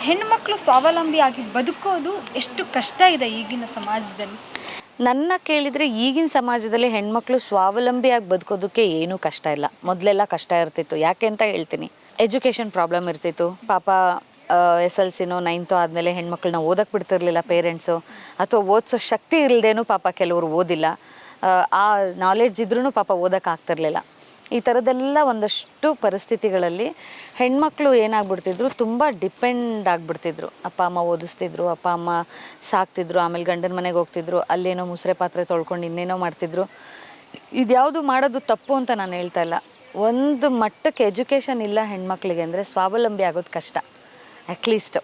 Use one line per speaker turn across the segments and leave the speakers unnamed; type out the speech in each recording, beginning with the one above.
ಹೆಣ್ಮಕ್ಳು ಸ್ವಾವಲಂಬಿಯಾಗಿ ಬದುಕೋದು ಎಷ್ಟು ಕಷ್ಟ ಇದೆ ಈಗಿನ ಸಮಾಜದಲ್ಲಿ?
ನನ್ನ ಕೇಳಿದರೆ ಈಗಿನ ಸಮಾಜದಲ್ಲಿ ಹೆಣ್ಮಕ್ಳು ಸ್ವಾವಲಂಬಿಯಾಗಿ ಬದುಕೋದಕ್ಕೆ ಏನೂ ಕಷ್ಟ ಇಲ್ಲ. ಮೊದಲೆಲ್ಲ ಕಷ್ಟ ಇರ್ತಿತ್ತು. ಯಾಕೆ ಅಂತ ಹೇಳ್ತೀನಿ. ಎಜುಕೇಷನ್ ಪ್ರಾಬ್ಲಮ್ ಇರ್ತಿತ್ತು. ಪಾಪ ಎಸ್ ಎಲ್ ಸಿನೋ ನೈನ್ತೋ ಆದಮೇಲೆ ಹೆಣ್ಮಕ್ಳನ್ನ ಓದಕ್ಕೆ ಬಿಡ್ತಿರ್ಲಿಲ್ಲ ಪೇರೆಂಟ್ಸು ಅಥವಾ ಓದಿಸೋ ಶಕ್ತಿ ಇಲ್ಲದೇನೂ ಪಾಪ ಕೆಲವರು ಓದಿಲ್ಲ. ಆ, ನಾಲೆಡ್ಜ್ ಇದ್ರೂ ಪಾಪ ಓದಕ್ಕೆ ಆಗ್ತಿರ್ಲಿಲ್ಲ. ಈ ಥರದ್ದೆಲ್ಲ ಒಂದಷ್ಟು ಪರಿಸ್ಥಿತಿಗಳಲ್ಲಿ ಹೆಣ್ಮಕ್ಳು ಏನಾಗ್ಬಿಡ್ತಿದ್ರು, ತುಂಬ ಡಿಪೆಂಡ್ ಆಗಿಬಿಡ್ತಿದ್ರು. ಅಪ್ಪ, ಅಮ್ಮ ಓದಿಸ್ತಿದ್ರು, ಅಪ್ಪ, ಅಮ್ಮ ಸಾಕ್ತಿದ್ರು, ಆಮೇಲೆ ಗಂಡನ ಮನೆಗೆ ಹೋಗ್ತಿದ್ರು, ಅಲ್ಲೇನೋ ಮುಸ್ರೆ ಪಾತ್ರೆ ತೊಳ್ಕೊಂಡು ಇನ್ನೇನೋ ಮಾಡ್ತಿದ್ರು. ಇದ್ಯಾವುದು ಮಾಡೋದು ತಪ್ಪು ಅಂತ ನಾನು ಹೇಳ್ತಾ ಇಲ್ಲ. ಒಂದು ಮಟ್ಟಕ್ಕೆ ಎಜುಕೇಷನ್ ಇಲ್ಲ ಹೆಣ್ಮಕ್ಳಿಗೆ ಅಂದರೆ ಸ್ವಾವಲಂಬಿ ಆಗೋದು ಕಷ್ಟ. ಅಟ್ಲೀಸ್ಟ್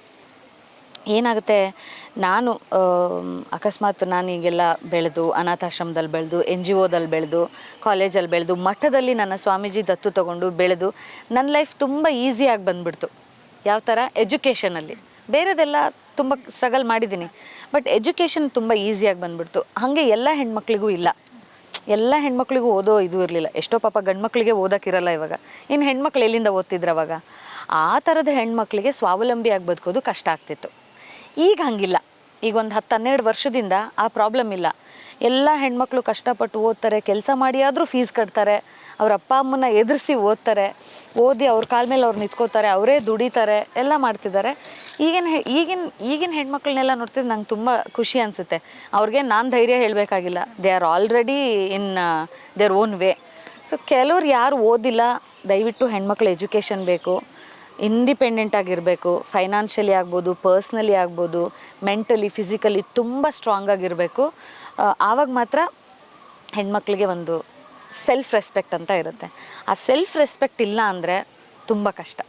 ಏನಾಗುತ್ತೆ? ನಾನು ಅಕಸ್ಮಾತ್ ನಾನು ಈಗೆಲ್ಲ ಬೆಳೆದು, ಅನಾಥಾಶ್ರಮದಲ್ಲಿ ಬೆಳೆದು, ಎನ್ ಜಿ ಒದಲ್ಲಿ ಬೆಳೆದು, ಕಾಲೇಜಲ್ಲಿ ಬೆಳೆದು, ಮಠದಲ್ಲಿ ನನ್ನ ಸ್ವಾಮೀಜಿ ದತ್ತು ತಗೊಂಡು ಬೆಳೆದು, ನನ್ನ ಲೈಫ್ ತುಂಬ ಈಸಿಯಾಗಿ ಬಂದ್ಬಿಡ್ತು. ಯಾವ ಥರ? ಎಜುಕೇಷನಲ್ಲಿ ಬೇರೆದೆಲ್ಲ ತುಂಬ ಸ್ಟ್ರಗಲ್ ಮಾಡಿದ್ದೀನಿ. ಬಟ್ ಎಜುಕೇಷನ್ ತುಂಬ ಈಸಿಯಾಗಿ ಬಂದ್ಬಿಡ್ತು. ಹಾಗೆ ಎಲ್ಲ ಹೆಣ್ಮಕ್ಳಿಗೂ ಇಲ್ಲ. ಎಲ್ಲ ಹೆಣ್ಮಕ್ಳಿಗೂ ಓದೋ ಇದು ಇರಲಿಲ್ಲ. ಎಷ್ಟೋ ಪಾಪ ಗಂಡ್ಮಕ್ಳಿಗೆ ಓದೋಕ್ಕಿರಲ್ಲ ಇವಾಗ. ಇನ್ನು ಹೆಣ್ಮಕ್ಳು ಎಲ್ಲಿಂದ ಓದ್ತಿದ್ರು ಅವಾಗ? ಆ ಥರದ ಹೆಣ್ಮಕ್ಳಿಗೆ ಸ್ವಾವಲಂಬಿಯಾಗಿ ಬದುಕೋದು ಕಷ್ಟ ಆಗ್ತಿತ್ತು. ಈಗ ಹಂಗಿಲ್ಲ ಈಗ ಒಂದು ಹತ್ತು ಹನ್ನೆರಡು ವರ್ಷದಿಂದ ಆ ಪ್ರಾಬ್ಲಮ್ ಇಲ್ಲ. ಎಲ್ಲ ಹೆಣ್ಮಕ್ಳು ಕಷ್ಟಪಟ್ಟು ಓದ್ತಾರೆ, ಕೆಲಸ ಮಾಡಿ ಆದರೂ ಫೀಸ್ ಕಟ್ತಾರೆ, ಅವ್ರ ಅಪ್ಪ ಅಮ್ಮನ ಎದುರಿಸಿ ಓದ್ತಾರೆ, ಓದಿ ಅವ್ರ ಕಾಲ ಮೇಲೆ ಅವ್ರು ನಿಂತ್ಕೋತಾರೆ, ಅವರೇ ದುಡಿತಾರೆ, ಎಲ್ಲ ಮಾಡ್ತಿದ್ದಾರೆ. ಈಗಿನ ಈಗಿನ ಈಗಿನ ಹೆಣ್ಮಕ್ಳನ್ನೆಲ್ಲ ನೋಡ್ತಿದ್ರೆ ನಂಗೆ ತುಂಬ ಖುಷಿ ಅನಿಸುತ್ತೆ. ಅವ್ರಿಗೆ ನಾನು ಧೈರ್ಯ ಹೇಳಬೇಕಾಗಿಲ್ಲ. They are already in their own way. So, ಕೆಲವ್ರು ಯಾರು ಓದಿಲ್ಲ, ದಯವಿಟ್ಟು ಹೆಣ್ಮಕ್ಳು ಎಜುಕೇಷನ್ ಬೇಕು. ಇಂಡಿಪೆಂಡೆಂಟ್ ಆಗಿರಬೇಕು ಫೈನಾನ್ಷಿಯಲಿ ಆಗ್ಬೋದು ಪರ್ಸ್ನಲಿ ಆಗ್ಬೋದು ಮೆಂಟಲಿ ಫಿಸಿಕಲಿ ತುಂಬ ಸ್ಟ್ರಾಂಗ್ ಆಗಿರಬೇಕು. ಆವಾಗ ಮಾತ್ರ ಹೆಣ್ಮಕ್ಳಿಗೆ ಒಂದು ಸೆಲ್ಫ್ ರೆಸ್ಪೆಕ್ಟ್ ಅಂತ ಇರುತ್ತೆ. ಆ ಸೆಲ್ಫ್ ರೆಸ್ಪೆಕ್ಟ್ ಇಲ್ಲ ಅಂದರೆ ತುಂಬ ಕಷ್ಟ.